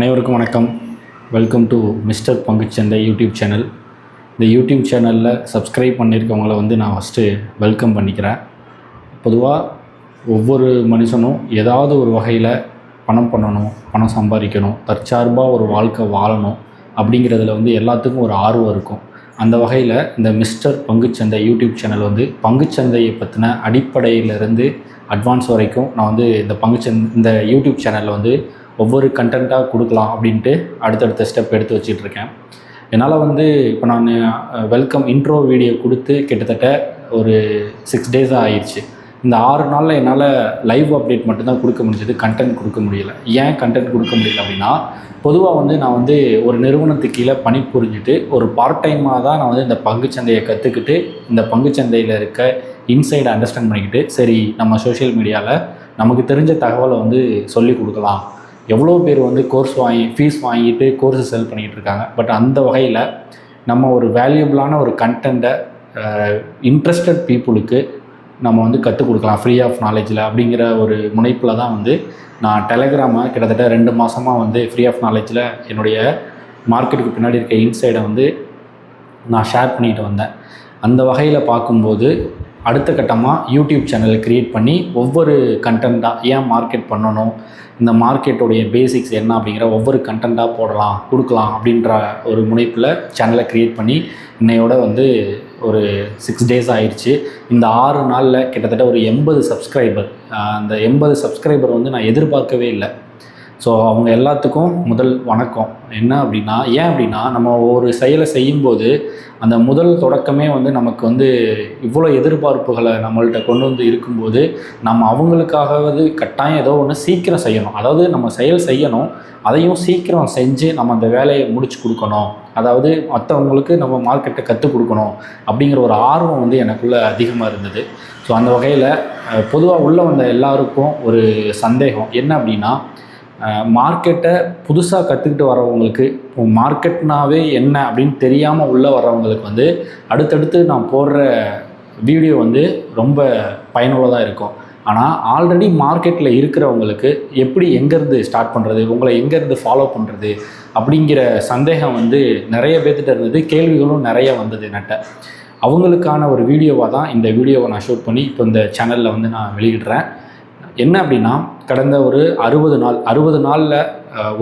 அனைவருக்கும் வணக்கம். Welcome to mister பங்குச்சந்தை யூடியூப் சேனல் இந்த யூடியூப் சேனலில் சப்ஸ்கிரைப் பண்ணியிருக்கவங்கள வந்து நான் ஃபஸ்ட்டு வெல்கம் பண்ணிக்கிறேன். பொதுவாக ஒவ்வொரு மனுஷனும் ஏதாவது ஒரு வகையில் பணம் பண்ணணும் பணம் சம்பாதிக்கணும் தற்சார்பாக ஒரு வாழ்க்கை வாழணும் அப்படிங்கிறதுல வந்து எல்லாத்துக்கும் ஒரு ஆர்வம் இருக்கும். அந்த வகையில் இந்த மிஸ்டர் பங்குச்சந்தை யூடியூப் சேனல் வந்து பங்குச்சந்தையை பற்றின அடிப்படையிலிருந்து அட்வான்ஸ் வரைக்கும் நான் வந்து இந்த பங்குச்சந்தை இந்த யூடியூப் சேனலில் வந்து ஒவ்வொரு கண்டென்ட்டாக கொடுக்கலாம் அப்படின்ட்டு அடுத்தடுத்த ஸ்டெப் எடுத்து வச்சிட்டு இருக்கேன் என்னால் வந்து இப்போ நான் வெல்கம் இன்ட்ரோ வீடியோ கொடுத்து கிட்டத்தட்ட ஒரு சிக்ஸ் டேஸாக ஆயிடுச்சு இந்த ஆறு நாளில் என்னால் லைவ் அப்டேட் மட்டும்தான் கொடுக்க முடிஞ்சது கண்டென்ட் கொடுக்க முடியல. ஏன் கண்டென்ட் கொடுக்க முடியல அப்படின்னா பொதுவாக வந்து நான் வந்து ஒரு நிறுவனத்துக்கு கீழே பணி புரிஞ்சுட்டு ஒரு பார்ட் டைமாக தான் நான் வந்து இந்த பங்குச்சந்தையை கற்றுக்கிட்டு இந்த பங்குச்சந்தையில் இருக்க இன்சைடை அண்டர்ஸ்டாண்ட் பண்ணிக்கிட்டு சரி நம்ம சோஷியல் மீடியாவில் நமக்கு தெரிஞ்ச தகவலை வந்து சொல்லி கொடுக்கலாம். எவ்வளோ பேர் வந்து கோர்ஸ் வாங்கி ஃபீஸ் வாங்கிட்டு கோர்ஸை செல் பண்ணிக்கிட்டு இருக்காங்க. பட் அந்த வகையில் நம்ம ஒரு வேல்யூபிளான ஒரு கண்டென்ட்டை இன்ட்ரெஸ்டட் பீப்புளுக்கு நம்ம வந்து கற்றுக் கொடுக்கலாம். ஃப்ரீ ஆஃப் நாலேஜில் அப்படிங்கிற ஒரு முனைப்பில் தான் வந்து நான் டெலகிராமை கிட்டத்தட்ட ரெண்டு மாதமாக வந்து ஃப்ரீ ஆஃப் நாலேஜில் என்னுடைய மார்க்கெட்டுக்கு பின்னாடி இருக்க இன்சைடை வந்து நான் ஷேர் பண்ணிட்டு வந்தேன். அந்த வகையில் பார்க்கும்போது அடுத்த கட்டமாக யூடியூப் சேனலை க்ரியேட் பண்ணி ஒவ்வொரு கண்டென்ட்டாக ஏன் மார்க்கெட் பண்ணணும்? இந்த மார்க்கெட்டோடைய பேசிக்ஸ் என்ன அப்படிங்கிற ஒவ்வொரு கண்டென்ட்டாக போடலாம் கொடுக்கலாம் அப்படின்ற ஒரு முனைப்பில் சேனலை க்ரியேட் பண்ணி இன்னையோட வந்து ஒரு சிக்ஸ் டேஸ் ஆயிடுச்சு இந்த ஆறு நாளில் கிட்டத்தட்ட ஒரு எண்பது சப்ஸ்கிரைபர் அந்த எண்பது சப்ஸ்கிரைபர் வந்து நான் எதிர்பார்க்கவே இல்லை. ஸோ அவங்க எல்லாத்துக்கும் முதல் வணக்கம். என்ன அப்படின்னா ஏன் அப்படின்னா நம்ம ஒரு செயலை செய்யும்போது அந்த முதல் தொடக்கமே வந்து நமக்கு வந்து இவ்வளோ எதிர்பார்ப்புகளை நம்மள்கிட்ட கொண்டு வந்து இருக்கும்போது நம்ம அவங்களுக்காகவது கட்டாயம் ஏதோ ஒன்று சீக்கிரம் செய்யணும். அதாவது நம்ம செயல் செய்யணும் அதையும் சீக்கிரம் செஞ்சு நம்ம அந்த வேலையை முடிச்சு கொடுக்கணும். அதாவது மற்றவங்களுக்கு நம்ம மார்க்கெட்டை கற்றுக் கொடுக்கணும் அப்படிங்கிற ஒரு ஆர்வம் வந்து எனக்குள்ளே அதிகமாக இருந்தது. ஸோ அந்த வகையில் பொதுவாக உள்ளே வந்த எல்லாருக்கும் ஒரு சந்தேகம். என்ன அப்படின்னா மார்க்கெட்டை புதுசாக கற்றுக்கிட்டு வரவங்களுக்கு மார்க்கெட்னாவே என்ன அப்படின்னு தெரியாமல் உள்ளே வர்றவங்களுக்கு வந்து அடுத்தடுத்து நான் போடுற வீடியோ வந்து ரொம்ப பயனுள்ளதாக இருக்கும். ஆனால் ஆல்ரெடி மார்க்கெட்டில் இருக்கிறவங்களுக்கு எப்படி எங்கேருந்து ஸ்டார்ட் பண்ணுறது உங்களை எங்கேருந்து ஃபாலோ பண்ணுறது அப்படிங்கிற சந்தேகம் வந்து நிறைய பேர்த்திட்ட இருந்தது கேள்விகளும் நிறைய வந்தது நட்ட அவங்களுக்கான ஒரு வீடியோவாக தான் இந்த வீடியோவை நான் ஷூட் பண்ணி இப்போ இந்த சேனலில் வந்து நான் வெளியிடுறேன். என்ன அப்படின்னா கடந்த ஒரு அறுபது நாள் அறுபது நாளில்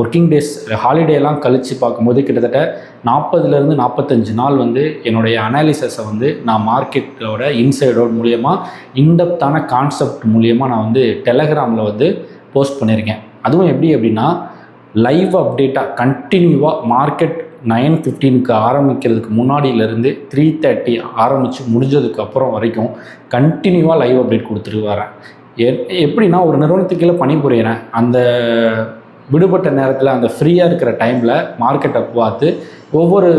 ஒர்க்கிங் டேஸ் ஹாலிடேலாம் கழித்து பார்க்கும்போது கிட்டத்தட்ட நாற்பதுலேருந்து நாற்பத்தஞ்சு நாள் வந்து என்னுடைய அனாலிசஸை வந்து நான் மார்க்கெட்டோட இன்சைடோட மூலியமாக இன்டெப்த்தான கான்செப்ட் மூலியமாக நான் வந்து டெலகிராமில் வந்து போஸ்ட் பண்ணியிருக்கேன். அதுவும் எப்படி அப்படின்னா லைவ் அப்டேட்டாக கண்டினியூவாக மார்க்கெட் நைன் ஃபிஃப்டீனுக்கு ஆரம்பிக்கிறதுக்கு முன்னாடியிலேருந்து த்ரீ தேர்ட்டி ஆரம்பித்து முடிஞ்சதுக்கு அப்புறம் வரைக்கும் கண்டினியூவாக லைவ் அப்டேட் கொடுத்துட்டு வரேன். எப்படின்னா ஒரு நிறுவனத்துக்குள்ளே பணிபுரியறேன். அந்த விடுபட்ட நேரத்தில் அந்த ஃப்ரீயாக இருக்கிற டைமில் மார்க்கெட்டை பார்த்து ஒவ்வொரு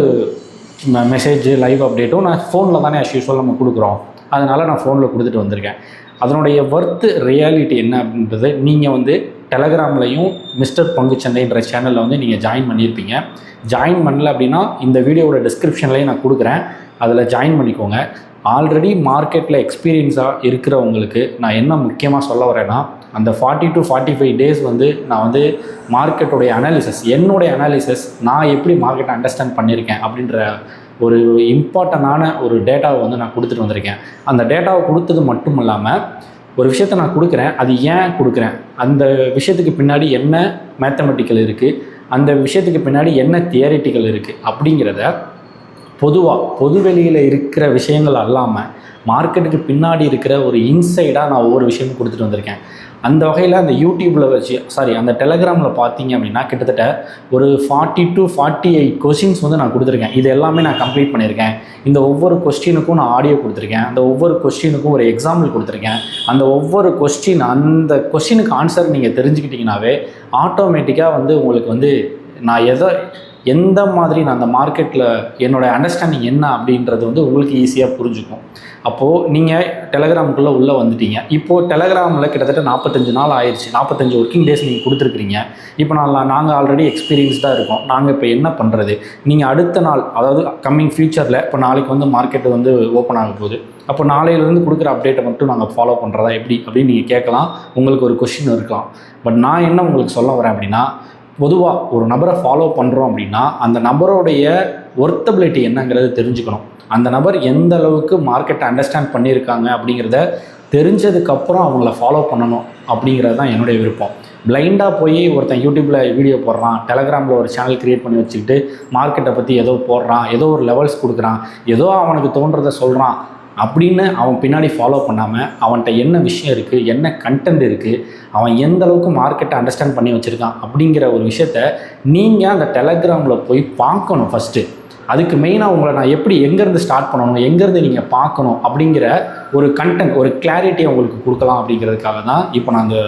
மெசேஜ் லைவ் அப்டேட்டும் நான் ஃபோனில் தானே அஸ் யூஸ்வல் நம்ம கொடுக்குறோம். அதனால் நான் ஃபோனில் கொடுத்துட்டு வந்திருக்கேன். அதனுடைய ஒர்த்து ரியாலிட்டி என்ன அப்படின்றது நீங்கள் வந்து டெலகிராம்லையும் மிஸ்டர் பங்குச்சந்தைன்ற சேனலில் வந்து நீங்கள் ஜாயின் பண்ணியிருப்பீங்க ஜாயின் பண்ணல அப்படின்னா இந்த வீடியோவோட டிஸ்கிரிப்ஷன்லேயும் நான் கொடுக்குறேன். அதில் ஜாயின் பண்ணிக்கோங்க. ஆல்ரெடி மார்க்கெட்டில் எக்ஸ்பீரியன்ஸாக இருக்கிறவங்களுக்கு நான் என்ன முக்கியமாக சொல்ல வரேன்னா அந்த forty to forty five days வந்து நான் வந்து மார்க்கெட்டுடைய அனாலிசிஸ் என்னுடைய அனாலிசிஸ் நான் எப்படி மார்க்கெட்டை அண்டர்ஸ்டாண்ட் பண்ணியிருக்கேன் அப்படின்ற ஒரு இம்பார்ட்டண்டான ஒரு டேட்டாவை வந்து நான் கொடுத்துட்டு வந்திருக்கேன். அந்த டேட்டாவை கொடுத்தது மட்டும் இல்லாமல் ஒரு விஷயத்தை நான் கொடுக்குறேன் அது ஏன் கொடுக்குறேன்? அந்த விஷயத்துக்கு பின்னாடி என்ன மேத்தமெட்டிக்கல் இருக்குது அந்த விஷயத்துக்கு பின்னாடி என்ன தியரிட்டிக்கல் இருக்குது அப்படிங்கிறத பொதுவாக பொதுவெளியில் இருக்கிற விஷயங்கள் அல்லாமல் மார்க்கெட்டுக்கு பின்னாடி இருக்கிற ஒரு இன்சைடாக நான் ஒவ்வொரு விஷயமும் கொடுத்துட்டு வந்திருக்கேன். அந்த வகையில் அந்த யூடியூப்பில் வச்சு சாரி அந்த டெலகிராமில் பார்த்தீங்க அப்படின்னா கிட்டத்தட்ட ஒரு forty to forty eight questions வந்து நான் கொடுத்துருக்கேன். இது எல்லாமே நான் கம்ப்ளீட் பண்ணியிருக்கேன். இந்த ஒவ்வொரு கொஸ்டினுக்கும் நான் ஆடியோ கொடுத்துருக்கேன். அந்த ஒவ்வொரு கொஸ்டினுக்கும் ஒரு எக்ஸாம்பிள் கொடுத்துருக்கேன். அந்த ஒவ்வொரு கொஸ்டின் அந்த கொஸ்டினுக்கு ஆன்சர் நீங்கள் தெரிஞ்சுக்கிட்டிங்கனாவே ஆட்டோமேட்டிக்காக வந்து உங்களுக்கு வந்து நான் எதை எந்த மாதிரி நான் அந்த மார்க்கெட்டில் என்னோடய அண்டர்ஸ்டாண்டிங் என்ன அப்படின்றது வந்து உங்களுக்கு ஈஸியாக புரிஞ்சுக்கும். அப்போது நீங்கள் டெலகிராமுக்குள்ளே உள்ளே வந்துட்டீங்க. இப்போது டெலகிராமில் கிட்டத்தட்ட நாற்பத்தஞ்சு நாள் ஆயிடுச்சு நாற்பத்தஞ்சு ஒர்க்கிங் டேஸ் நீங்கள் கொடுத்துருக்குறீங்க. இப்போ நான் நாங்கள் ஆல்ரெடி எக்ஸ்பீரியன்ஸ்டாக இருக்கோம். நாங்கள் இப்போ என்ன பண்ணுறது நீங்கள் அடுத்த நாள் அதாவது கம்மிங் ஃபியூச்சரில் இப்போ நாளைக்கு வந்து மார்க்கெட்டு வந்து ஓப்பன் ஆக போகுது. அப்போ நாளையிலேருந்து கொடுக்குற அப்டேட்டை மட்டும் நாங்கள் ஃபாலோ பண்ணுறதா எப்படி? அப்படின்னு நீங்கள் கேட்கலாம். உங்களுக்கு ஒரு கொஷின் இருக்கலாம். பட் நான் என்ன உங்களுக்கு சொல்ல வரேன் அப்படின்னா பொதுவாக ஒரு நபரை ஃபாலோ பண்ணுறோம் அப்படின்னா அந்த நபருடைய ஒர்த்தபிலிட்டி என்னங்கிறது தெரிஞ்சுக்கணும். அந்த நபர் எந்த அளவுக்கு மார்க்கெட்டை அண்டர்ஸ்டாண்ட் பண்ணியிருக்காங்க அப்படிங்கிறத தெரிஞ்சதுக்கப்புறம் அவங்கள ஃபாலோ பண்ணணும் அப்படிங்கிறது தான் என்னுடைய விருப்பம். பிளைண்டாக போய் ஒருத்தன் யூடியூப்பில் வீடியோ போடுறான் டெலகிராமில் ஒரு சேனல் க்ரியேட் பண்ணி வச்சுக்கிட்டு மார்க்கெட்டை பற்றி ஏதோ போடுறான் ஏதோ ஒரு லெவல்ஸ் கொடுக்குறான் ஏதோ அவனுக்கு தோன்றதை சொல்கிறான் அப்படின்னு அவன் பின்னாடி ஃபாலோ பண்ணாமல் அவன்கிட்ட என்ன விஷயம் இருக்குது என்ன கண்டென்ட் இருக்குது அவன் எந்த அளவுக்கு மார்க்கெட்டை அண்டர்ஸ்டாண்ட் பண்ணி வச்சுருக்கான் அப்படிங்கிற ஒரு விஷயத்த நீங்கள் அந்த டெலகிராமில் போய் பார்க்கணும் ஃபஸ்ட்டு அதுக்கு மெயினாக உங்களை நான் எப்படி எங்கேருந்து ஸ்டார்ட் பண்ணணும் எங்கேருந்து நீங்கள் பார்க்கணும் அப்படிங்கிற ஒரு கண்டென்ட் ஒரு கிளாரிட்டியை உங்களுக்கு கொடுக்கலாம் அப்படிங்கிறதுக்காக தான் இப்போ நான் அந்த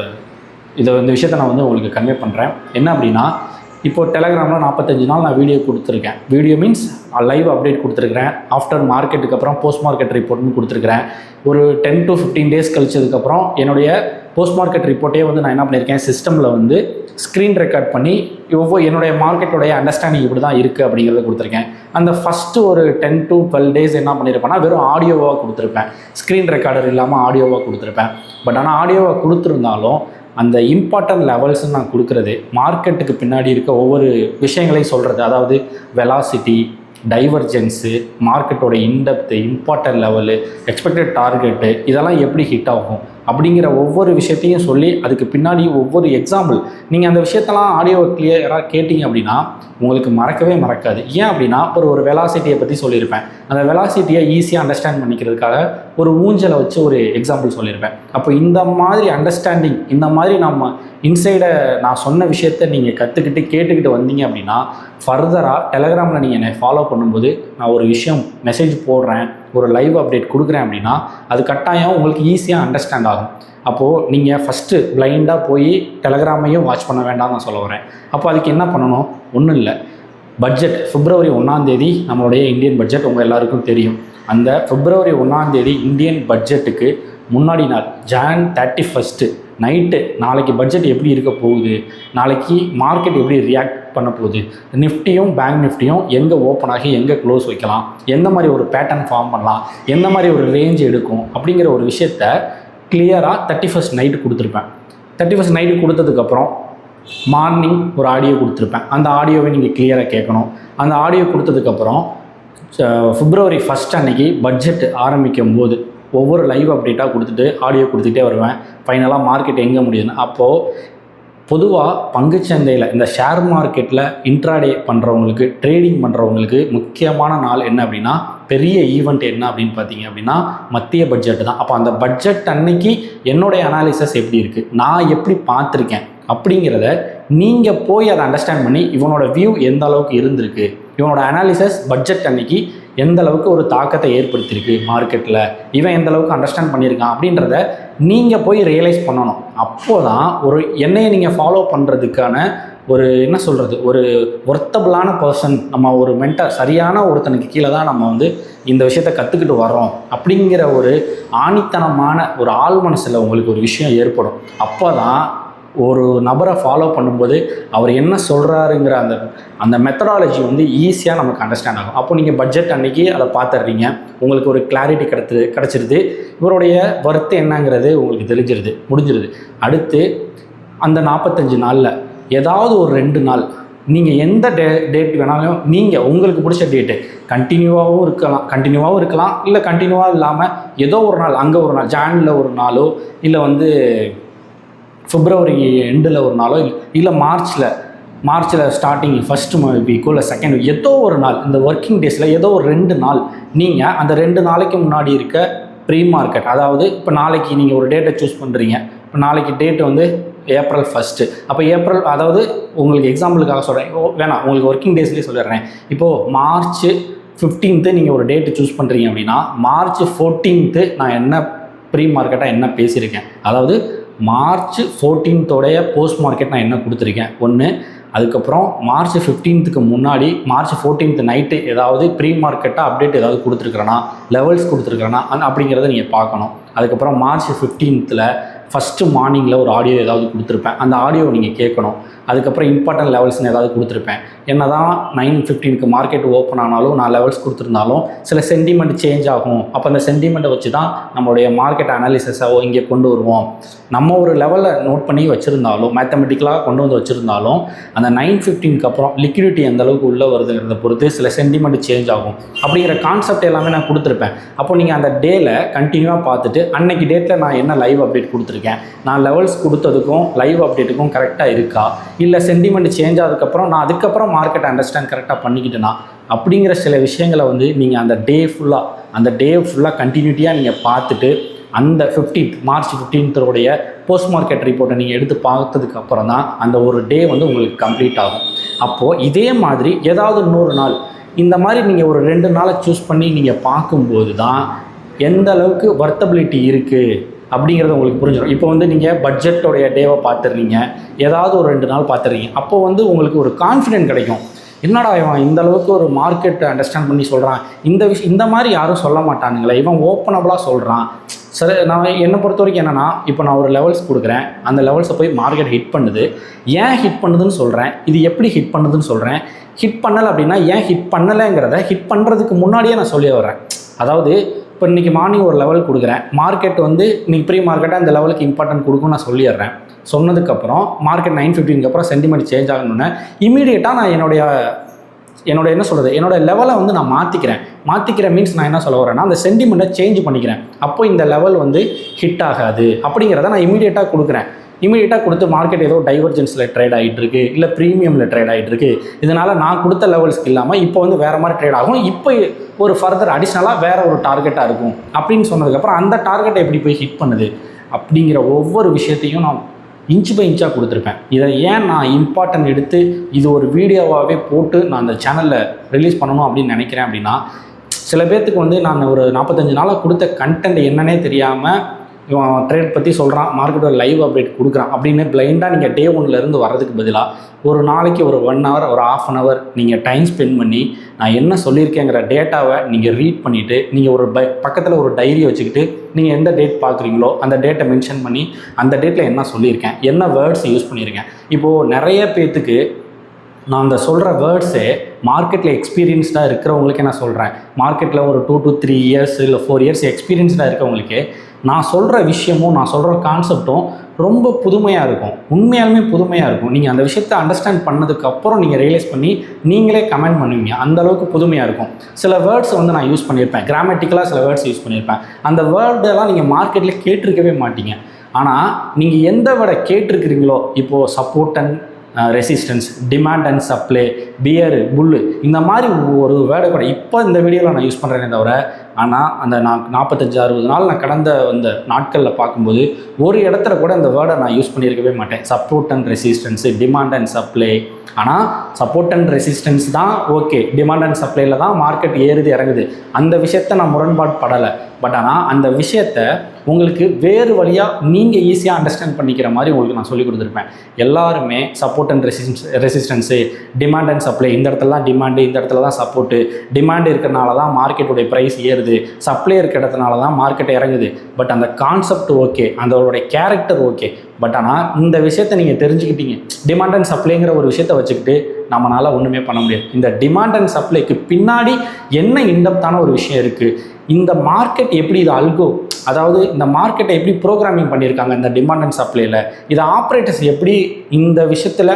இதை இந்த விஷயத்தை நான் வந்து உங்களுக்கு கன்வே பண்ணுறேன் என்ன அப்படின்னா இப்போ டெலகிராமில் நாற்பத்தஞ்சு நாள் நான் வீடியோ கொடுத்துருக்கேன். வீடியோ மீன்ஸ் லைவ் அப்டேட் கொடுத்துருக்குறேன். ஆஃப்டர் மார்க்கெட்டுக்கு அப்புறம் போஸ்ட் மார்க்கெட் ரிப்போர்ட்னு கொடுத்துருக்குறேன். ஒரு டென் டு ஃபிஃப்டீன் டேஸ் கழிச்சதுக்கப்புறம் என்னுடைய போஸ்ட் மார்க்கெட் ரிப்போர்ட்டே வந்து நான் என்ன பண்ணியிருக்கேன்? சிஸ்டமில் வந்து ஸ்க்ரீன் ரெக்கார்ட் பண்ணி ஒவ்வொரு என்னுடைய மார்க்கெட்டோடைய அண்டர்ஸ்டாண்டிங் இப்படி தான் இருக்குது அப்படிங்கிறத கொடுத்துருக்கேன். அந்த ஃபஸ்ட்டு ஒரு டென் டு டுவெல் டேஸ் என்ன பண்ணியிருப்பேன்னா வெறும் ஆடியோவாக கொடுத்துருப்பேன். ஸ்க்ரீன் ரெக்கார்டர் இல்லாமல் ஆடியோவாக கொடுத்துருப்பேன். பட் ஆனால் ஆடியோவாக கொடுத்துருந்தாலும் அந்த இம்பார்ட்டன்ட் லெவல்ஸ் நான் கொடுக்குறது மார்க்கெட்டுக்கு பின்னாடி இருக்க ஒவ்வொரு விஷயங்களையும் சொல்கிறது அதாவது வெலாசிட்டி டைவர்ஜென்ஸு மார்க்கெட்டோட in depth important level expected target இதெல்லாம் எப்படி ஹிட் ஆகும்? அப்படிங்கிற ஒவ்வொரு விஷயத்தையும் சொல்லி அதுக்கு பின்னாடி ஒவ்வொரு எக்ஸாம்பிள் நீங்கள் அந்த விஷயத்தெல்லாம் ஆடியோ கிளியராக கேட்டிங்க அப்படின்னா உங்களுக்கு மறக்கவே மறக்காது. ஏன் அப்படின்னா ஒரு ஒரு வெலாசிட்டியை பற்றி சொல்லியிருப்பேன். அந்த வெலாசிட்டியை ஈஸியாக அண்டர்ஸ்டாண்ட் பண்ணிக்கிறதுக்காக ஒரு ஊஞ்சலை வச்சு ஒரு எக்ஸாம்பிள் சொல்லியிருப்பேன். அப்போ இந்த மாதிரி அண்டர்ஸ்டாண்டிங் இந்த மாதிரி நம்ம இன்சைடை நான் சொன்ன விஷயத்த நீங்கள் கற்றுக்கிட்டு கேட்டுக்கிட்டு வந்தீங்க அப்படின்னா ஃபர்தராக டெலகிராமில் நீங்கள் என்னை ஃபாலோ பண்ணும்போது நான் ஒரு விஷயம் மெசேஜ் போடுறேன் ஒரு லைவ் அப்டேட் கொடுக்குறேன் அப்படின்னா அது கட்டாயம் உங்களுக்கு ஈஸியாக அண்டர்ஸ்டாண்ட் ஆகும். அப்போது நீங்கள் ஃபஸ்ட்டு பிளைண்டாக போய் டெலகிராமையும் வாட்ச் பண்ண வேண்டாம்னு நான் சொல்ல வரேன். அப்போ அதுக்கு என்ன பண்ணணும்? ஒன்றும் இல்லை. பட்ஜெட் பிப்ரவரி ஒன்றாந்தேதி நம்மளுடைய இந்தியன் பட்ஜெட் உங்கள் எல்லாருக்கும் தெரியும். அந்த பிப்ரவரி ஒன்றாந்தேதி இந்தியன் பட்ஜெட்டுக்கு முன்னாடி நாள் ஜான் தேர்ட்டி ஃபஸ்ட்டு நைட்டு நாளைக்கு பட்ஜெட் எப்படி இருக்க போகுது? நாளைக்கு மார்க்கெட் எப்படி ரியாக்ட் பண்ண போகுது? நிஃப்டியும் பேங்க் நிஃப்டியும் எங்கே ஓப்பன் ஆகி எங்கே க்ளோஸ் வைக்கலாம்? எந்த மாதிரி ஒரு பேட்டர்ன் ஃபார்ம் பண்ணலாம்? எந்த மாதிரி ஒரு ரேஞ்ச் எடுக்கும்? அப்படிங்கிற ஒரு விஷயத்த கிளியராக தேர்ட்டி ஃபஸ்ட் நைட்டு கொடுத்துருப்பேன். தேர்ட்டி ஃபஸ்ட் நைட்டு கொடுத்ததுக்கப்புறம் மார்னிங் ஒரு ஆடியோ கொடுத்துருப்பேன். அந்த ஆடியோவை நீங்கள் கிளியராக கேட்கணும். அந்த ஆடியோ கொடுத்ததுக்கப்புறம் ஃபிப்ரவரி ஃபஸ்ட் அன்னைக்கு பட்ஜெட் ஆரம்பிக்கும் போது ஒவ்வொரு லைவ் அப்டேட்டாக கொடுத்துட்டு ஆடியோ கொடுத்துட்டே வருவேன். ஃபைனலாக மார்க்கெட் எங்கே முடியுதுன்னு. அப்போது பொதுவாக பங்குச்சந்தையில் இந்த ஷேர் மார்க்கெட்டில் இன்ட்ராடே பண்ணுறவங்களுக்கு ட்ரேடிங் பண்ணுறவங்களுக்கு முக்கியமான நாள் என்ன அப்படின்னா பெரிய ஈவெண்ட் என்ன அப்படின்னு பார்த்தீங்க அப்படின்னா மத்திய பட்ஜெட் தான். அப்போ அந்த பட்ஜெட் அன்னைக்கு என்னுடைய அனாலிசிஸ் எப்படி இருக்குது நான் எப்படி பார்த்துருக்கேன்? அப்படிங்கிறத நீங்கள் போய் அதை அண்டர்ஸ்டாண்ட் பண்ணி இவனோட வியூ எந்த அளவுக்கு இருந்திருக்கு? இவனோட அனாலிசஸ் பட்ஜெட் அன்னைக்கு எந்த அளவுக்கு ஒரு தாக்கத்தை ஏற்படுத்தியிருக்கு மார்க்கெட்டில் இவன் எந்த அளவுக்கு அண்டர்ஸ்டாண்ட் பண்ணியிருக்கான் அப்படின்றத நீங்கள் போய் ரியலைஸ் பண்ணணும். அப்போ தான் ஒரு என்னையை நீங்கள் ஃபாலோ பண்ணுறதுக்கான ஒரு என்ன சொல்கிறது ஒரு ஒர்த்தபிளான பர்சன் நம்ம ஒரு மென்டர் சரியான ஒருத்தனுக்கு கீழே தான் நம்ம வந்து இந்த விஷயத்தை கற்றுக்கிட்டு வரோம் அப்படிங்கிற ஒரு ஆணித்தனமான ஒரு ஆள் மனசில் உங்களுக்கு ஒரு விஷயம் ஏற்படும். அப்போ தான் ஒரு நபரை ஃபாலோ பண்ணும்போது அவர் என்ன சொல்கிறாருங்கிற அந்த அந்த மெத்தடாலஜி வந்து ஈஸியாக நமக்கு அண்டர்ஸ்டாண்ட் ஆகும். அப்போ நீங்கள் பட்ஜெட் அன்னைக்கு அதை பார்த்துடுறீங்க உங்களுக்கு ஒரு கிளாரிட்டி கிடைத்து கிடச்சிருது. இவருடைய வருத்தம் என்னங்கிறது உங்களுக்கு தெரிஞ்சிருது முடிஞ்சிருது. அடுத்து அந்த நாற்பத்தஞ்சு நாளில் ஏதாவது ஒரு ரெண்டு நாள் நீங்கள் எந்த டே டேட் வேணாலும் நீங்கள் உங்களுக்கு பிடிச்ச டேட்டு கண்டினியூவாகவும் இருக்கலாம். கண்டினியூவாகவும் இருக்கலாம். இல்லை கண்டினியூவாக இல்லாமல் ஏதோ ஒரு நாள் அங்கே ஒரு நாள் ஜானில் ஒரு நாளோ இல்லை வந்து பிப்ரவரி எண்டில் ஒரு நாளோ இல்லை மார்ச்சில் மார்ச்சில் ஸ்டார்டிங் ஃபஸ்ட்டு வீக்கோ இல்லை செகண்ட் வீக் ஏதோ ஒரு நாள் இந்த ஒர்க்கிங் டேஸில் ஏதோ ஒரு ரெண்டு நாள் நீங்கள் அந்த ரெண்டு நாளைக்கு முன்னாடி இருக்க ப்ரீ மார்க்கெட் அதாவது இப்போ நாளைக்கு நீங்கள் ஒரு டேட்டை சூஸ் பண்ணுறீங்க இப்போ நாளைக்கு டேட் வந்து ஏப்ரல் ஃபஸ்ட்டு அப்போ ஏப்ரல் அதாவது உங்களுக்கு எக்ஸாம்பிளுக்காக சொல்கிறேன் வேணாம் உங்களுக்கு ஒர்க்கிங் டேஸ்லேயே சொல்லிடுறேன். இப்போது மார்ச் ஃபிஃப்டீன்த்து நீங்கள் ஒரு டேட்டு சூஸ் பண்ணுறீங்க அப்படின்னா மார்ச் ஃபோர்டீன்த்து நான் என்ன ப்ரீ மார்க்கெட்டாக என்ன பேசியிருக்கேன்? அதாவது மார்ச் ஃபோர்டீன்த்தோடைய போஸ்ட் மார்க்கெட் நான் என்ன கொடுத்துருக்கேன்? ஒன்று அதுக்கப்புறம் மார்ச் ஃபிஃப்டீன்த்துக்கு முன்னாடி மார்ச் ஃபோர்டீன்த் நைட்டு ஏதாவது ப்ரீ மார்க்கெட்டாக அப்டேட் ஏதாவது கொடுத்துருக்குறேன்னா லெவல்ஸ் கொடுத்துருக்குறேன்னா அப்படிங்கிறத நீங்கள் பார்க்கணும். அதுக்கப்புறம் மார்ச் ஃபிஃப்டீன்த்தில் ஃபஸ்ட்டு மார்னிங்கில் ஒரு ஆடியோ ஏதாவது கொடுத்துருப்பேன். அந்த ஆடியோவை நீங்கள் கேட்கணும். அதுக்கப்புறம் இம்பார்ட்டன்ட் லெவல்ஸ்னு ஏதாவது கொடுத்துருப்பேன். என்ன தான் நைன் ஃபிஃப்டீனுக்கு மார்க்கெட் ஓப்பன் ஆனாலும் நான் லெவல்ஸ் கொடுத்துருந்தாலும் சில சென்டிமெண்ட் சேஞ்ச் ஆகும். அப்போ அந்த சென்டிமெண்ட்டை வச்சு தான் நம்மளுடைய மார்க்கெட் அனாலிசிஸாவோ இங்கே கொண்டு வருவோம். நம்ம ஒரு லெவலில் நோட் பண்ணி வச்சுருந்தாலும் மேத்தமெட்டிக்கலாக கொண்டு வந்து வச்சுருந்தாலும் அந்த நைன் ஃபிஃப்டீனுக்கு அப்புறம் லிக்விடிட்டி எந்த அளவுக்கு உள்ளே வருதுங்கிறத பொறுத்து சில சென்டிமெண்ட் சேஞ்ச் ஆகும். அப்படிங்கிற கான்செப்ட் எல்லாமே நான் கொடுத்துருப்பேன். அப்போ நீங்கள் அந்த டேல கண்டினியூவாக பார்த்துட்டு அன்னைக்கு டேட்டில் நான் என்ன லைவ் அப்டேட் கொடுத்துருக்கேன்? நான் லெவல்ஸ் கொடுத்ததுக்கும் லைவ் அப்டேட்டுக்கும் கரெக்டாக இருக்கா? இல்லை சென்டிமெண்ட் சேஞ்ச் ஆனதுக்கப்புறம் நான் அதுக்கப்புறம் மார்க்கெட் அண்டர்ஸ்டாண்ட் கரெக்டாக பண்ணிக்கிட்டேனா? அப்படிங்கிற சில விஷயங்களை வந்து நீங்கள் அந்த டே ஃபுல்லாக அந்த டே ஃபுல்லாக கண்டினியூட்டியாக நீங்கள் பார்த்துட்டு அந்த ஃபிஃப்டீன்த் மார்ச் ஃபிஃப்டீன்த்தோடைய போஸ்ட் மார்க்கெட் ரிப்போர்ட்டை நீங்கள் எடுத்து பார்த்ததுக்கு அப்புறம் தான் அந்த ஒரு டே வந்து உங்களுக்கு கம்ப்ளீட் ஆகும். அப்போது இதே மாதிரி ஏதாவது நூறு நாள் இந்த மாதிரி நீங்கள் ஒரு ரெண்டு நாளை சூஸ் பண்ணி நீங்கள் பார்க்கும்போது தான் எந்த அளவுக்கு வர்த்தபிலிட்டி இருக்குது அப்படிங்கிறது உங்களுக்கு புரிஞ்சிடும். இப்போ வந்து நீங்கள் பட்ஜெட்டோடைய டேவை பார்த்துடுறீங்க ஏதாவது ஒரு ரெண்டு நாள் பார்த்துறீங்க அப்போ வந்து உங்களுக்கு ஒரு கான்ஃபிடென்ட் கிடைக்கும். என்னடா இவன் இந்த அளவுக்கு ஒரு மார்க்கெட்டை அண்டர்ஸ்டாண்ட் பண்ணி சொல்கிறான் இந்த விஷயம் இந்த மாதிரி யாரும் சொல்ல மாட்டானுங்களே. இவன் ஓப்பனபுளாக சொல்கிறான் சரி நான் என்னை பொறுத்த வரைக்கும் என்னென்னா இப்போ நான் ஒரு லெவல்ஸ் கொடுக்குறேன். அந்த லெவல்ஸை போய் மார்க்கெட் ஹிட் பண்ணுது. ஏன் ஹிட் பண்ணுதுன்னு சொல்கிறேன் இது எப்படி ஹிட் பண்ணுதுன்னு சொல்கிறேன் ஹிட் பண்ணலை அப்படின்னா ஏன் ஹிட் பண்ணலைங்கிறத ஹிட் பண்ணுறதுக்கு முன்னாடியே நான் சொல்லி வர்றேன். அதாவது இப்போ இன்றைக்கி மார்னிங் ஒரு லெவல் கொடுக்குறேன். மார்க்கெட் வந்து இன்றைக்கி ப்ரீ மார்க்கெட்டாக அந்த லெவலுக்கு இம்பார்ட்டன்ட் கொடுக்கும் நான் சொல்லிடுறேன். சொன்னதுக்கப்புறம் மார்க்கெட் நைன் ஃபிஃப்டினுக்கு அப்புறம் சென்டிமெண்ட் சேஞ்ச் ஆகணுன்னு இமீடியட்டாக நான் என்னுடைய என்னோட என்ன சொல்கிறது என்னோட லெவலை வந்து நான் மாற்றிக்கிறேன் மாற்றிக்கிற மீன்ஸ் நான் என்ன சொல்ல வரேன்னா அந்த சென்டிமெண்ட்டை சேஞ்ச் பண்ணிக்கிறேன். அப்போ இந்த லெவல் வந்து ஹிட் ஆகாது. அப்படிங்கிறத நான் இமீடியட்டாக கொடுக்குறேன். இமீடியட்டாக கொடுத்து மார்க்கெட் ஏதோ டைவர்ஜென்ஸில் ட்ரேட் ஆகிட்டு இருக்கு இல்லை ப்ரீமியமில் ட்ரேட் ஆகிட்டு இருக்கு இதனால் நான் கொடுத்த லெவல்ஸ்க்கு இல்லாமல் இப்போ வந்து வேறு மாதிரி ட்ரேட் ஆகும். இப்போ ஒரு ஃபர்தர் அடிஷ்னலாக வேறு ஒரு டார்கெட்டாக இருக்கும். அப்படின்னு சொன்னதுக்கப்புறம் அந்த டார்கெட்டை எப்படி போய் ஹிட் பண்ணுது? அப்படிங்கிற ஒவ்வொரு விஷயத்தையும் நான் இன்ச் பை இன்ச்சாக கொடுத்துருப்பேன். இதை ஏன் நான் இம்பார்ட்டன்ட் எடுத்து இது ஒரு வீடியோவாகவே போட்டு நான் அந்த சேனலில் ரிலீஸ் பண்ணணும் அப்படின்னு நினைக்கிறேன் அப்படின்னா சில பேர்த்துக்கு வந்து நான் ஒரு நாற்பத்தஞ்சு நாளாக கொடுத்த கண்டென்ட் என்னன்னே தெரியாமல் இவன் ட்ரேட் பற்றி சொல்கிறான் மார்க்கெட்டோட லைவ் அப்டேட் கொடுக்குறான் அப்படின்னு பிளைண்டாக நீங்கள் டே ஒன்லேருந்து வர்றதுக்கு பதிலாக ஒரு நாளைக்கு ஒரு ஒன் ஹவர் ஒரு ஆஃப் அன் ஹவர் நீங்கள் டைம் ஸ்பெண்ட் பண்ணி நான் என்ன சொல்லியிருக்கேங்கிற டேட்டாவை நீங்கள் ரீட் பண்ணிவிட்டு நீங்கள் ஒரு பை பக்கத்தில் ஒரு டைரி வச்சுக்கிட்டு நீங்கள் எந்த டேட் பார்க்குறீங்களோ அந்த டேட்டை மென்ஷன் பண்ணி அந்த டேட்டில் என்ன சொல்லியிருக்கேன் என்ன வேர்ட்ஸ் யூஸ் பண்ணியிருக்கேன். இப்போது நிறைய பேர்த்துக்கு நான் அந்த சொல்கிற வேர்ட்ஸே மார்க்கெட்டில் எக்ஸ்பீரியன்ஸ்டாக இருக்கிறவங்களுக்கே நான் சொல்கிறேன் மார்க்கெட்டில் ஒரு டூ டு த்ரீ இயர்ஸ் இல்லை ஃபோர் இயர்ஸ் எக்ஸ்பீரியன்ஸ்டாக இருக்கவங்களுக்கே நான் சொல்கிற விஷயமும் நான் சொல்கிற கான்செப்டும் ரொம்ப புதுமையாக இருக்கும். உண்மையாலுமே புதுமையாக இருக்கும். நீங்கள் அந்த விஷயத்தை அண்டர்ஸ்டாண்ட் பண்ணதுக்கப்புறம் நீங்கள் ரியலைஸ் பண்ணி நீங்களே கமெண்ட் பண்ணுவீங்க. அந்த அளவுக்கு புதுமையாக இருக்கும். சில வேர்ட்ஸ் வந்து நான் யூஸ் பண்ணியிருப்பேன். கிராமட்டிக்கலாக சில வேர்ட்ஸ் யூஸ் பண்ணியிருப்பேன். அந்த வேர்டெல்லாம் நீங்கள் மார்க்கெட்டில் கேட்டிருக்கவே மாட்டீங்க. ஆனால் நீங்கள் எந்த வேர்டை கேட்டிருக்கிறீங்களோ இப்போது support and resistance demand and supply bear bull இந்த மாதிரி ஒரு வேர்டை கூட இப்போ இந்த வீடியோவில் நான் யூஸ் பண்ணுறேனே தவிர ஆனால் அந்த நான் நாற்பத்தஞ்சு அறுபது நாள் நான் கடந்த அந்த நாட்களில் பார்க்கும்போது ஒரு இடத்துல கூட இந்த வேர்டை நான் யூஸ் பண்ணியிருக்கவே மாட்டேன். Support and resistance demand and supply ஆனால் சப்போர்ட் அண்ட் ரெசிஸ்டன்ஸ் தான் ஓகே டிமாண்ட் அண்ட் சப்ளையில் தான் மார்க்கெட் ஏறுது இறங்குது. அந்த விஷயத்த நான் முரண்பாடு படலை. பட் ஆனால் அந்த விஷயத்தை உங்களுக்கு வேறு வழியாக நீங்கள் ஈஸியாக அண்டர்ஸ்டாண்ட் பண்ணிக்கிற மாதிரி உங்களுக்கு நான் சொல்லி கொடுத்துருப்பேன். எல்லாருமே support and resistance resistance demand and supply இந்த இடத்துல தான் டிமாண்டு இந்த இடத்துல தான் சப்போர்ட்டு டிமாண்ட் இருக்கிறனால தான் மார்க்கெட்டுடைய ப்ரைஸ் ஏறுது. சப்ளை இருக்கிற இடத்துனால தான் மார்க்கெட் இறங்குது. பட் அந்த கான்செப்ட் ஓகே அதோடைய கேரக்டர் ஓகே பட் ஆனால் இந்த விஷயத்தை நீங்கள் தெரிஞ்சுக்கிட்டீங்க. டிமாண்ட் அண்ட் சப்ளைங்கிற ஒரு விஷயத்தை வச்சுக்கிட்டு நம்மளால் ஒன்றுமே பண்ண முடியாது. இந்த டிமாண்ட் அண்ட் சப்ளைக்கு பின்னாடி என்ன இன்டப்தான ஒரு விஷயம் இருக்குது இந்த மார்க்கெட் எப்படி இது அல்கோ அதாவது இந்த மார்க்கெட்டை எப்படி ப்ரோக்ராமிங் பண்ணியிருக்காங்க இந்த டிமாண்ட் அண்ட் சப்ளையில் இதை ஆப்ரேட்டர்ஸ் எப்படி இந்த விஷயத்தில்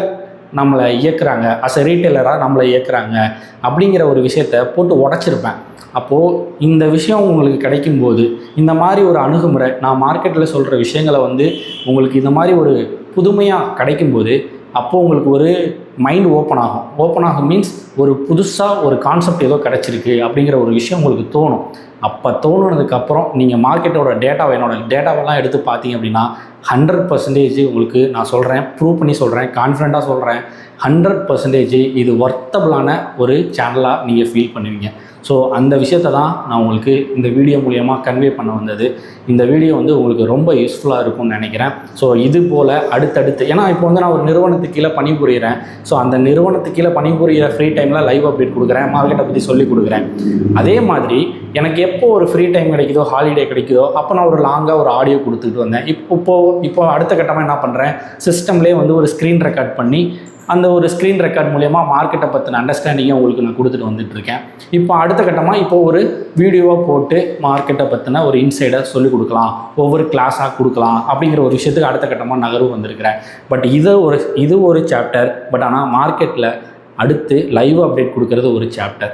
நம்மளை இயக்குறாங்க அஸ் எ ரீட்டைலராக நம்மளை இயக்குறாங்க அப்படிங்கிற ஒரு விஷயத்த போட்டு உடச்சிருப்பேன். அப்போது இந்த விஷயம் உங்களுக்கு கிடைக்கும்போது இந்த மாதிரி ஒரு அணுகுமுறை நான் மார்க்கெட்டில் சொல்கிற விஷயங்களை வந்து உங்களுக்கு இந்த மாதிரி ஒரு புதுமையாக கிடைக்கும்போது அப்போது உங்களுக்கு ஒரு மைண்ட் ஓப்பன் ஆகும். ஓப்பன் ஆகும் மீன்ஸ் ஒரு புதுசாக ஒரு கான்செப்ட் ஏதோ கிடச்சிருக்கு அப்படிங்கிற ஒரு விஷயம் உங்களுக்கு தோணும். அப்போ தோணுனதுக்கப்புறம் நீங்கள் மார்க்கெட்டோட டேட்டாவை என்னோட டேட்டாவெல்லாம் எடுத்து பார்த்தீங்க அப்படின்னா ஹண்ட்ரட் பர்சன்டேஜ் உங்களுக்கு நான் சொல்கிறேன் ப்ரூவ் பண்ணி சொல்கிறேன் கான்ஃபிடண்ட்டாக சொல்கிறேன் ஹண்ட்ரட் பர்சன்டேஜ் இது ஒர்த்தபிளான ஒரு சேனலாக நீங்கள் ஃபீல் பண்ணுவீங்க. ஸோ அந்த விஷயத்தை தான் நான் உங்களுக்கு இந்த வீடியோ மூலியமாக கன்வே பண்ண வந்தது. இந்த வீடியோ வந்து உங்களுக்கு ரொம்ப யூஸ்ஃபுல்லாக இருக்கும்னு நினைக்கிறேன். ஸோ இது போல் அடுத்தடுத்து ஏன்னா இப்போ வந்து நான் ஒரு நிறுவனத்துக்கு கீழே பணிபுரிகிறேன் ஸோ அந்த நிறுவனத்துக்கு கீழே பணிபுரிகிற ஃப்ரீ டைமில் லைவ் அப்டேட் கொடுக்குறேன். மார்க்கெட்டை பற்றி சொல்லி கொடுக்குறேன். அதே மாதிரி எனக்கு எப்போ ஒரு ஃப்ரீ டைம் கிடைக்குதோ ஹாலிடே கிடைக்குதோ அப்போ நான் ஒரு லாங்காக ஒரு ஆடியோ கொடுத்துட்டு வந்தேன். இப்போ இப்போ இப்போ அடுத்த கட்டமாக என்ன பண்ணுறேன் சிஸ்டம்லேயே வந்து ஒரு ஸ்க்ரீன் ரெக்கார்ட் பண்ணி அந்த ஒரு ஸ்க்ரீன் ரெக்கார்ட் மூலயமா மார்க்கெட்டை பற்றின அண்டர்ஸ்டாண்டிங்கை உங்களுக்கு நான் கொடுத்துட்டு வந்துட்டுருக்கேன். இப்போ அடுத்த கட்டமாக இப்போ ஒரு வீடியோவாக போட்டு மார்க்கெட்டை பற்றின ஒரு இன்சைடை சொல்லிக் கொடுக்கலாம். ஒவ்வொரு கிளாஸாக கொடுக்கலாம் அப்படிங்கிற ஒரு விஷயத்துக்கு அடுத்த கட்டமாக நகர்வு வந்திருக்கிறேன். பட் இது ஒரு இது ஒரு சாப்டர் பட் ஆனால் மார்க்கெட்டில் அடுத்து லைவ் அப்டேட் கொடுக்கறது ஒரு சாப்டர்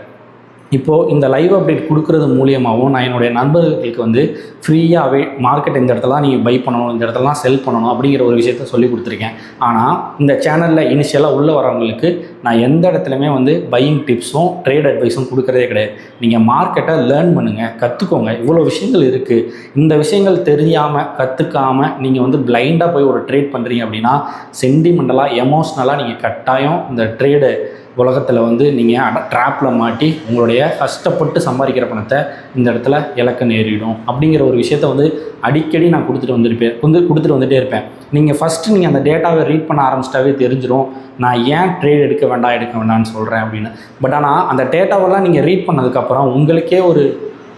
இப்போது இந்த லைவ் அப்டேட் கொடுக்கறது மூலியமாகவும் நான் என்னுடைய நண்பர்களுக்கு வந்து ஃப்ரீயாகவே மார்க்கெட் இந்த இடத்துலாம் நீங்கள் பை பண்ணணும் இந்த இடத்துலலாம் செல் பண்ணணும் அப்படிங்கிற ஒரு விஷயத்த சொல்லி கொடுத்துருக்கேன். ஆனால் இந்த சேனலில் இனிஷியலாக உள்ளே வரவங்களுக்கு நான் எந்த இடத்துலையுமே வந்து பையிங் டிப்ஸும் ட்ரேட் அட்வைஸும் கொடுக்குறதே கிடையாது. நீங்கள் மார்க்கெட்டை லேர்ன் பண்ணுங்கள் கற்றுக்கோங்க இவ்வளோ விஷயங்கள் இருக்குது இந்த விஷயங்கள் தெரியாமல் கற்றுக்காமல் நீங்கள் வந்து பிளைண்டாக போய் ஒரு ட்ரேட் பண்ணுறீங்க அப்படின்னா சென்டிமெண்டலாக எமோஷ்னலாக நீங்கள் கட்டாயம் இந்த ட்ரேடு உலகத்தில் வந்து நீங்கள் ட்ராப்பில் மாட்டி உங்களுடைய கஷ்டப்பட்டு சம்பாதிக்கிற பணத்தை இந்த இடத்துல இலக்க நேரிடும் அப்படிங்கிற ஒரு விஷயத்த வந்து அடிக்கடி நான் கொடுத்துட்டு வந்திருப்பேன். வந்து கொடுத்துட்டு வந்துட்டே இருப்பேன். நீங்கள் ஃபஸ்ட்டு நீங்கள் அந்த டேட்டாவை ரீட் பண்ண ஆரம்பிச்சிட்டாவே தெரிஞ்சிடும் நான் ஏன் ட்ரேட் எடுக்க வேண்டாம் எடுக்க வேண்டாம்னு சொல்கிறேன் அப்படின்னு. பட் ஆனால் அந்த டேட்டாவெல்லாம் நீங்கள் ரீட் பண்ணதுக்கப்புறம் உங்களுக்கே ஒரு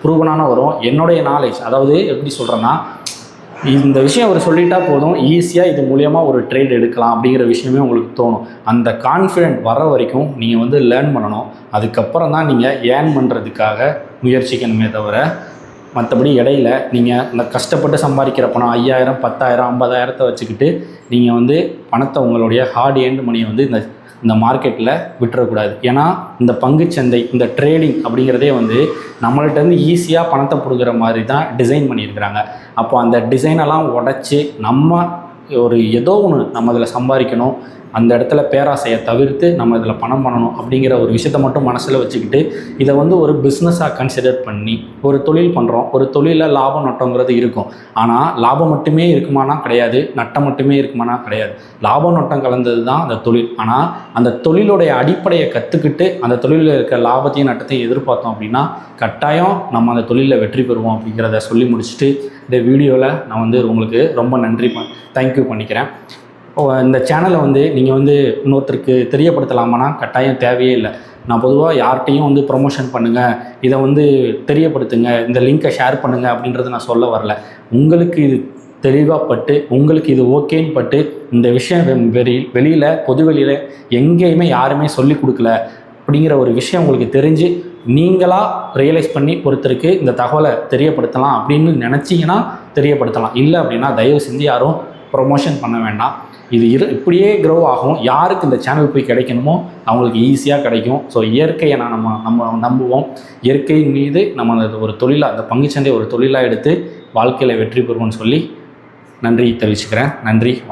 ப்ரூவனான வரும். என்னுடைய நாலேஜ் அதாவது எப்படி சொல்கிறேன்னா இந்த விஷயம் அவர் சொல்லிட்டா போதும். ஈஸியாக இது மூலியமாக ஒரு ட்ரேட் எடுக்கலாம் அப்படிங்கிற விஷயமே உங்களுக்கு தோணும். அந்த கான்ஃபிடென்ட் வர வரைக்கும் நீங்கள் வந்து லேர்ன் பண்ணணும். அதுக்கப்புறம் தான் நீங்கள் ஏர்ன் பண்ணுறதுக்காக முயற்சிக்கணுமே தவிர மற்றபடி இடையில நீங்கள் இந்த கஷ்டப்பட்டு சம்பாதிக்கிற பணம் ஐயாயிரம் பத்தாயிரம் ஐம்பதாயிரத்தை வச்சுக்கிட்டு நீங்கள் வந்து பணத்தை உங்களுடைய ஹார்ட் ஏண்ட் மணியை வந்து இந்த இந்த மார்க்கெட்டில் விட்டுறக்கூடாது. ஏன்னா இந்த பங்குச்சந்தை இந்த ட்ரேடிங் அப்படிங்கிறதே வந்து நம்மள்ட்ட இருந்து ஈஸியாக பணத்தை கொடுக்குற மாதிரி தான் டிசைன் பண்ணியிருக்கிறாங்க. அப்போ அந்த டிசைனெல்லாம் உடச்சி நம்ம ஒரு ஏதோ ஒன்று நம்ம அதில் சம்பாதிக்கணும். அந்த இடத்துல பேராசையை தவிர்த்து நம்ம இதில் பணம் பண்ணணும் அப்படிங்கிற ஒரு விஷயத்த மட்டும் மனசில் வச்சுக்கிட்டு இதை வந்து ஒரு பிஸ்னஸாக கன்சிடர் பண்ணி ஒரு தொழில் பண்ணுறோம் ஒரு தொழிலில் லாபம் நட்டங்கிறது இருக்கும். ஆனால் லாபம் மட்டுமே இருக்குமானா கிடையாது நட்டம் மட்டுமே இருக்குமானா கிடையாது. லாபம் நட்டம் கலந்தது தான் அந்த தொழில். ஆனால் அந்த தொழிலுடைய அடிப்படையை கற்றுக்கிட்டு அந்த தொழிலில் இருக்க லாபத்தையும் நட்டத்தையும் எதிர்பார்த்தோம் அப்படின்னா கட்டாயம் நம்ம அந்த தொழிலில் வெற்றி பெறுவோம் அப்படிங்கிறத சொல்லி முடிச்சுட்டு இந்த வீடியோவில் நான் வந்து உங்களுக்கு ரொம்ப நன்றி தேங்க்யூ பண்ணிக்கிறேன். இந்த சேனலை வந்து நீங்கள் வந்து இன்னொருத்தருக்கு தெரியப்படுத்தலாமான்னா கட்டாயம் தேவையே இல்லை. நான் பொதுவாக யார்கிட்டையும் வந்து ப்ரொமோஷன் பண்ணுங்கள் இதை வந்து தெரியப்படுத்துங்க இந்த லிங்க்கை ஷேர் பண்ணுங்கள் அப்படின்றத நான் சொல்ல வரல. உங்களுக்கு இது தெளிவாக பட்டு உங்களுக்கு இது ஓகேன்னு பட்டு இந்த விஷயம் வெளி வெளியில் பொது வெளியில் எங்கேயுமே யாருமே சொல்லி கொடுக்கல அப்படிங்கிற ஒரு விஷயம் உங்களுக்கு தெரிஞ்சு நீங்களாக ரியலைஸ் பண்ணி ஒருத்தருக்கு இந்த தகவலை தெரியப்படுத்தலாம் அப்படின்னு நினச்சிங்கன்னா தெரியப்படுத்தலாம். இல்லை அப்படின்னா தயவு செஞ்சு யாரும் ப்ரொமோஷன் பண்ண வேண்டாம். இது இரு இப்படியே க்ரோ ஆகும். யாருக்கு இந்த சேனல் போய் கிடைக்கணுமோ அவங்களுக்கு ஈஸியாக கிடைக்கும். ஸோ இயற்கையை நான் நம்ம நம்ம நம்புவோம். இயற்கையின் மீது நம்ம ஒரு தொழிலாக அந்த பங்குச்சந்தை ஒரு தொழிலாக எடுத்து வாழ்க்கையில் வெற்றி பெறுவோம்னு சொல்லி நன்றி தெரிவிச்சுக்கிறேன். நன்றி வணக்கம்.